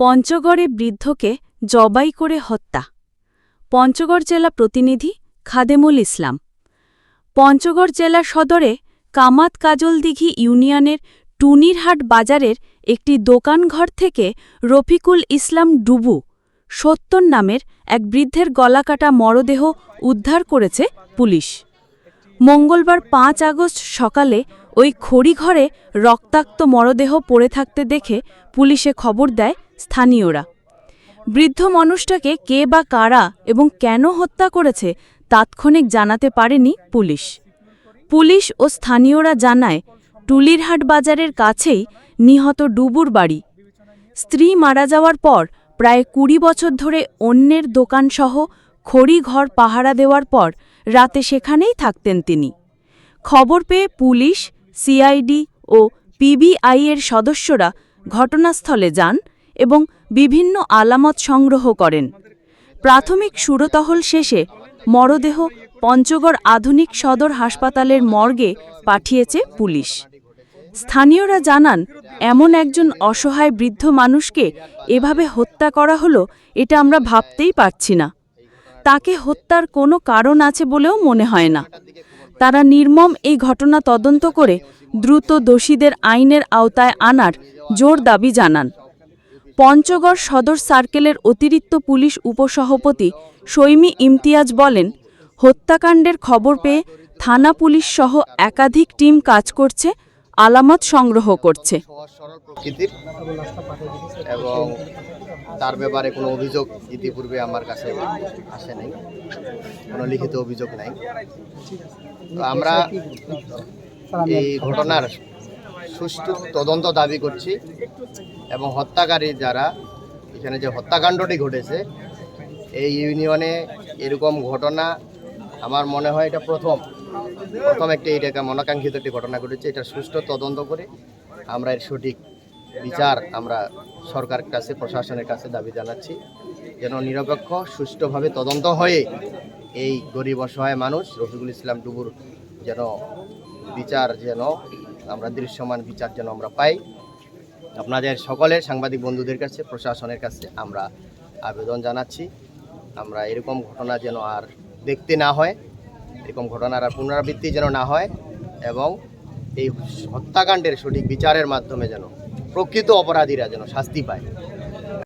পঞ্চগড়ে বৃদ্ধকে জবাই করে হত্যা। পঞ্চগড় জেলা প্রতিনিধি খাদেমুল ইসলাম। পঞ্চগড় জেলা সদরে কামাত কাজলদিঘি ইউনিয়নের টুনিরহাট বাজারের একটি দোকানঘর থেকে রফিকুল ইসলাম ডুবু, সত্তর নামের এক বৃদ্ধের গলাকাটা মরদেহ উদ্ধার করেছে পুলিশ। মঙ্গলবার পাঁচ আগস্ট সকালে ওই খড়িঘরে রক্তাক্ত মরদেহ পড়ে থাকতে দেখে পুলিশে খবর দেয় স্থানীয়রা। বৃদ্ধ মানুষটাকে কে বা কারা এবং কেন হত্যা করেছে তাৎক্ষণিক জানাতে পারেনি পুলিশ। পুলিশ ও স্থানীয়রা জানায়, টুলিরহাট বাজারের কাছেই নিহত ডুবুর বাড়ি। স্ত্রী মারা যাওয়ার পর প্রায় কুড়ি বছর ধরে অন্যের দোকানসহ খড়িঘর পাহারা দেওয়ার পর রাতে সেখানেই থাকতেন তিনি। খবর পেয়ে পুলিশ সিআইডি ও পিবিআইয়ের সদস্যরা ঘটনাস্থলে যান এবং বিভিন্ন আলামত সংগ্রহ করেন। প্রাথমিক সুরতহল শেষে মরদেহ পঞ্চগড় আধুনিক সদর হাসপাতালের মর্গে পাঠিয়েছে পুলিশ। স্থানীয়রা জানান, এমন একজন অসহায় বৃদ্ধ মানুষকে এভাবে হত্যা করা হলো, এটা আমরা ভাবতেই পারছি না। তাকে হত্যার কোনো কারণ আছে বলেও মনে হয় না। তারা নির্মম এই ঘটনা তদন্ত করে দ্রুত দোষীদের আইনের আওতায় আনার জোর দাবি জানান। পঞ্চগড় সদর সার্কেলের অতিরিক্ত পুলিশ উপসভাপতি সৈমি ইমতিয়াজ বলেন, হত্যাকাণ্ডের খবর পেয়ে থানা পুলিশ সহ একাধিক টিম কাজ করছে আলামত সংগ্রহ করছে। এবং তার ব্যাপারে কোনো অভিযোগ ইতিপূর্বে আমার কাছে আসে নাই। কোনো লিখিত অভিযোগ নাই। তো আমরা এই ঘটনার সুষ্ঠু তদন্ত দাবি করছি এবং হত্যাকারী যারা, এখানে যে হত্যাকাণ্ডটি ঘটেছে, এই ইউনিয়নে এরকম ঘটনা আমার মনে হয় এটা প্রথম প্রথম একটি এটা মনাকাঙ্ক্ষিত একটি ঘটনা ঘটেছে। এটা সুষ্ঠু তদন্ত করে আমরা এর সঠিক বিচার আমরা সরকারের কাছে, প্রশাসনের কাছে দাবি জানাচ্ছি। যেন নিরপেক্ষ, সুষ্ঠুভাবে তদন্ত হয়ে এই গরিব, অসহায় মানুষ, রফিকুল ইসলাম ডুবুর যেন বিচার যেন, আমরা দৃশ্যমান বিচার যেন আমরা পাই। আপনাদের সকলের সাংবাদিক বন্ধুদের কাছে, প্রশাসনের কাছে আমরা আবেদন জানাচ্ছি। আমরা এরকম ঘটনা যেন আর দেখতে না হয়, এরকম ঘটনার আর পুনরাবৃত্তি যেন না হয় এবং এই হত্যাকাণ্ডের সঠিক বিচারের মাধ্যমে যেন প্রকৃত অপরাধীরা যেন শাস্তি পায়।